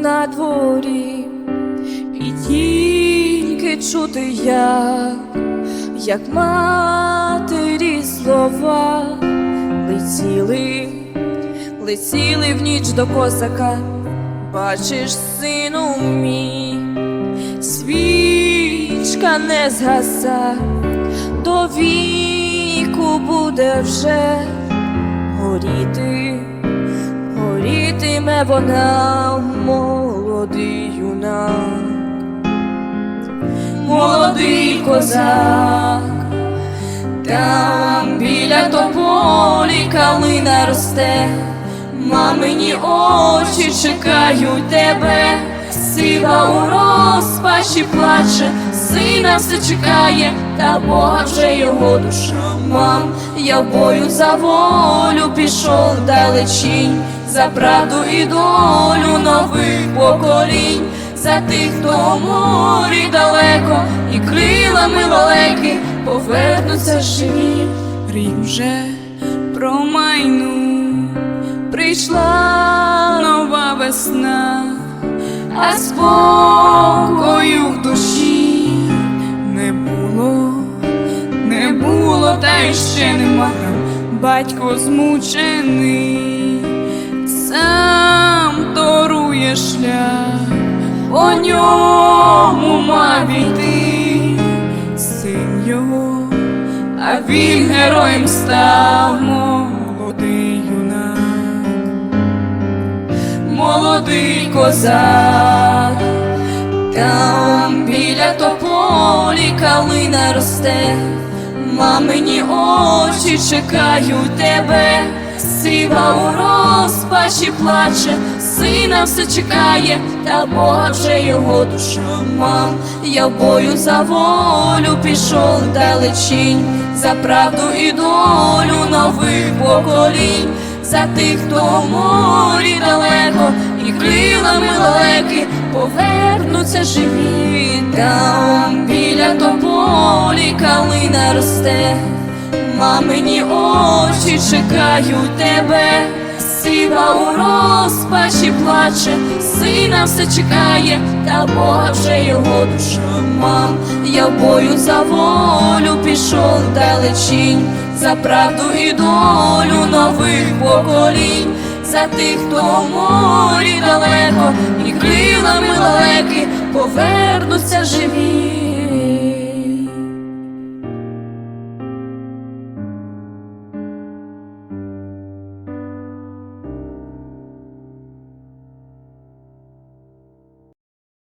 на дворі, і тільки чути як, як матері слова. Летіли, летіли в ніч до козака, бачиш, сину мій, свічка не згаса, до віку буде вже горіти, горітиме вона, молодий юнак, молодий козак, там біля тополі калина росте, мамині очі чекають тебе, сива у розпачі плаче, сина все чекає, та Бога вже його душа. Мам, я бою за волю пішов далечінь, за правду і долю нових поколінь, за тих, хто у морі далеко, і крилами лелеки повернуться живі. Рік вже промайну, Прийшла нова весна, а спокою в душі та й ще нема. Батько змучений, сам торує шлях, по ньому мав йти син його, а він героєм став молодий юнак. молодий козак, там біля тополі калина росте, мамині очі чекають тебе, сива у розпачі плаче, сина все чекає, та Бога вже його душа. Мам, я бою за волю пішов далечінь, за правду і долю нових поколінь за тих, хто в морі далеко, і крилами лелеки повернуться живі. Там росте, мамині очі чекають тебе, сива у розпачі плаче, сина все чекає, та Бога вже його душа. Мам, я бою за волю пішов далечінь, за правду і долю нових поколінь, за тих, хто в морі далеко, і крилами лелеки повернуться живі.